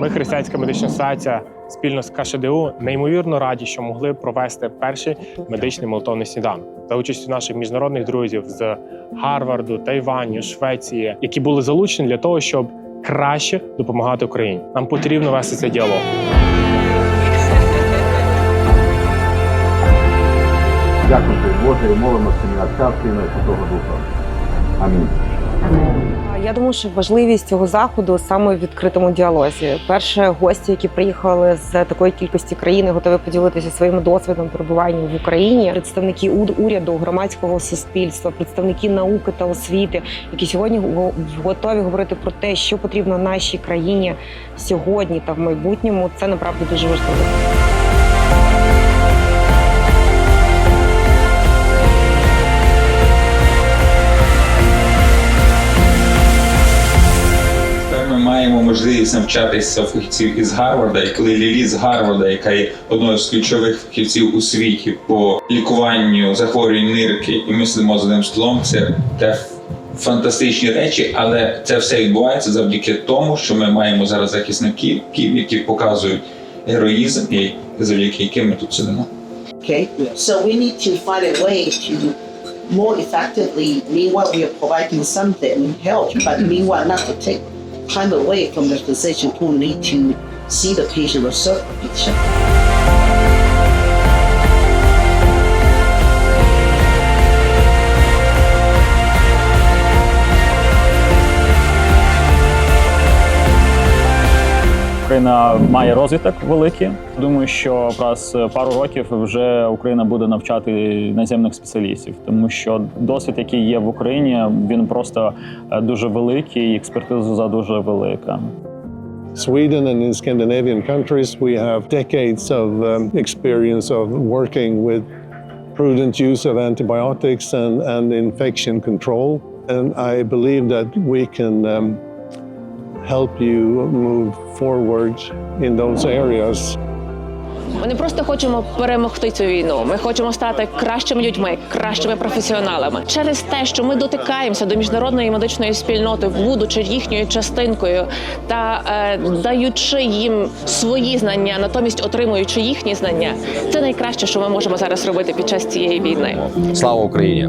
Ми, Християнська медична асоціація, спільно з КШДУ, неймовірно раді, що могли провести перший медичний молотовний сніданок за участю наших міжнародних друзів з Гарварду, Тайваню, Швеції, які були залучені для того, щоб краще допомагати Україні. Нам потрібно вести цей діалог. Дякую Боже, і молимося на Отця, Сина і Святого Духа. Амінь. Я думаю, що важливість цього заходу саме в відкритому діалозі. Перше, гості, які приїхали з такої кількості країн, готові поділитися своїм досвідом перебування в Україні. Представники уряду, громадського суспільства, представники науки та освіти, які сьогодні готові говорити про те, що потрібно нашій країні сьогодні та в майбутньому. Це направду дуже важливо. Можливість навчатися фахівців із Гарварда, і коли Лілі з Гарварда, яка є одною з ключових фахівців у світі по лікуванню захворювань нирки, і ми сидимо за одним столом, це те фантастичні речі, але це все відбувається завдяки тому, що ми маємо зараз захисників, які показують героїзм, і завдяки яким ми тут сидимо. Okay, so we need to find a way to more effectively. Meanwhile, we are providing something help, but meanwhile, not to take time away from the physician who need to see the patient or serve the patient. Україна має розвиток великий. Думаю, що раз пару років вже Україна буде навчати наземних спеціалістів, тому що досвід, який є в Україні, він просто е, дуже великий, і експертиза дуже велика. Sweden and in Scandinavian countries, we have decades of um, experience of working with prudent use of antibiotics and, and infection control. And I believe that we can um, help you move forward in those areas. Ми не просто хочемо перемогти цю війну. Ми хочемо стати кращими людьми, кращими професіоналами через те, що ми дотикаємося до міжнародної медичної спільноти, будучи їхньою частинкою та е, даючи їм свої знання, натомість отримуючи їхні знання. Це найкраще, що ми можемо зараз робити під час цієї війни. Слава Україні!